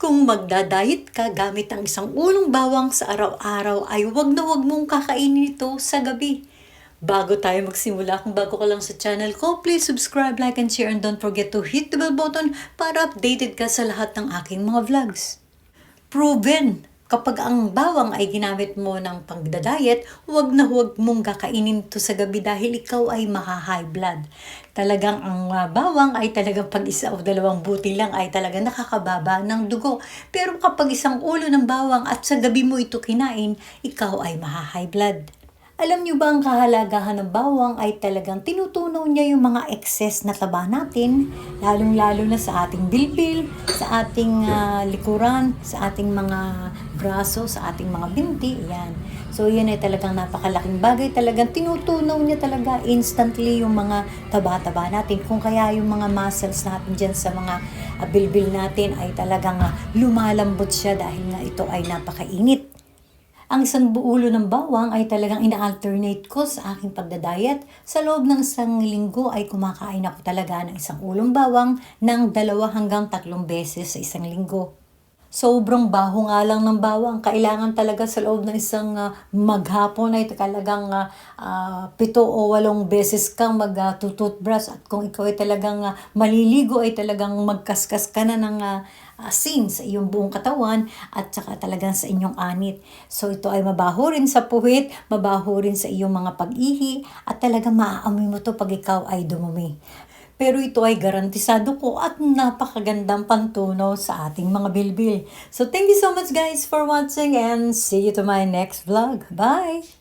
Kung magdadayet ka gamit ang isang ulong bawang sa araw-araw ay wag na wag mong kakainin ito sa gabi. Bago tayo magsimula, kung bago ka lang sa channel ko, please subscribe, like, and share, and don't forget to hit the bell button para updated ka sa lahat ng aking mga vlogs. Proven! Kapag ang bawang ay ginamit mo ng pagdadayet, huwag na huwag mong kakainin ito sa gabi dahil ikaw ay maha-high blood. Talagang ang uh, bawang ay talagang pag isa o dalawang buti lang ay talagang nakakababa ng dugo. Pero kapag isang ulo ng bawang at sa gabi mo ito kinain, ikaw ay maha-high blood. Alam niyo ba ang kahalagahan ng bawang ay talagang tinutunaw niya yung mga excess na taba natin, lalong-lalo na sa ating bilbil, sa ating ah, likuran, sa ating mga braso, sa ating mga binti, yan. So yan ay talagang napakalaking bagay, talagang tinutunaw niya talaga instantly yung mga taba-taba natin. Kung kaya yung mga muscles natin dyan sa mga ah, bilbil natin ay talagang ah, lumalambot siya dahil nga ito ay napakainit. Ang isang buulo ng bawang ay talagang ina-alternate ko sa aking pagdadayet. Sa loob ng isang linggo ay kumakain ako talaga ng isang ulong bawang ng dalawa hanggang tatlong beses sa isang linggo. Sobrang baho nga lang ng bawang. Kailangan talaga sa loob ng isang ah, maghapon ay talagang ah, pito o walong beses kang mag-toothbrush. At kung ikaw ay talagang ah, maliligo ay talagang magkaskas ka na ng ah, asin sa iyong buong katawan at saka talagang sa inyong anit. So ito ay mabaho rin sa puwit, mabaho rin sa iyong mga pag-ihi at talagang maaamoy mo to pag ikaw ay dumumi. Pero ito ay garantisado ko at napakagandang pantunaw sa ating mga bilbil. So thank you so much guys for watching and see you to my next vlog. Bye!